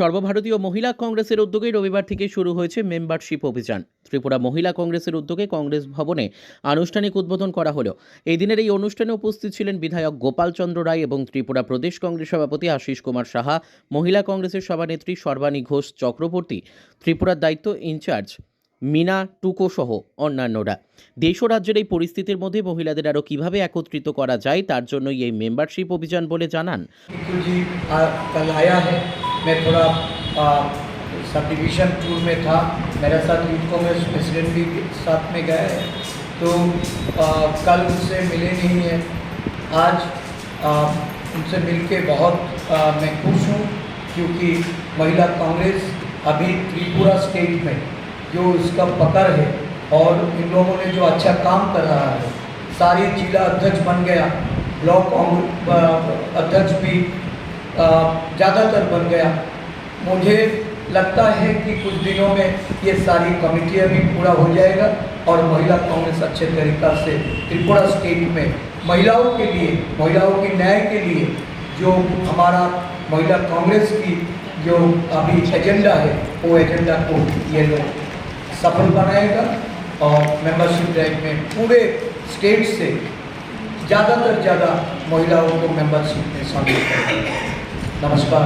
সর্বভারতীয় মহিলা কংগ্রেসের উদ্যোগে রবিবার থেকে শুরু হয়েছে মেম্বারশিপ অভিযান। ত্রিপুরা মহিলা কংগ্রেসের উদ্যোগে কংগ্রেস ভবনে আনুষ্ঠানিক উদ্বোধন করা হলো। এই দিনের এই অনুষ্ঠানে উপস্থিত ছিলেন বিধায়ক গোপাল চন্দ্র রায় এবং ত্রিপুরা প্রদেশ কংগ্রেস সভাপতি আশিস কুমার সাহা, মহিলা কংগ্রেসের সভানেত্রী সর্বাণী ঘোষ চক্রবর্তী, ত্রিপুরার দায়িত্ব ইনচার্জ মিনা টুকো সহ অন্যান্যরা। দেশ ও রাজ্যের এই পরিস্থিতির মধ্যে মহিলাদের আরও কীভাবে একত্রিত করা যায় তার জন্যই এই মেম্বারশিপ অভিযান বলে জানান। मैं थोड़ा सब डिवीज़न टूर में था। मेरे साथ यूथ कांग्रेस प्रेसिडेंट भी साथ में गए। तो आ, कल उनसे मिले नहीं हैं। आज आ, उनसे मिलके बहुत आ, मैं खुश हूँ क्योंकि महिला कांग्रेस अभी त्रिपुरा स्टेट में जो इसका पकड़ है और इन लोगों ने जो अच्छा काम कर रहा है सारी जिला अध्यक्ष बन गया। ब्लॉक अध्यक्ष भी ज़्यादातर बन गया। मुझे लगता है कि कुछ दिनों में ये सारी कमिटियाँ भी पूरा हो जाएगा और महिला कांग्रेस अच्छे तरीक़ा से त्रिपुरा स्टेट में महिलाओं के लिए, महिलाओं के न्याय के लिए जो हमारा महिला कांग्रेस की जो अभी एजेंडा है, वो एजेंडा को ये लोग सफल बनाएगा और मेंबरशिप ड्राइव में पूरे स्टेट से ज़्यादातर ज़्यादा महिलाओं को मेंबरशिप में शामिल करेगा। Namaskar.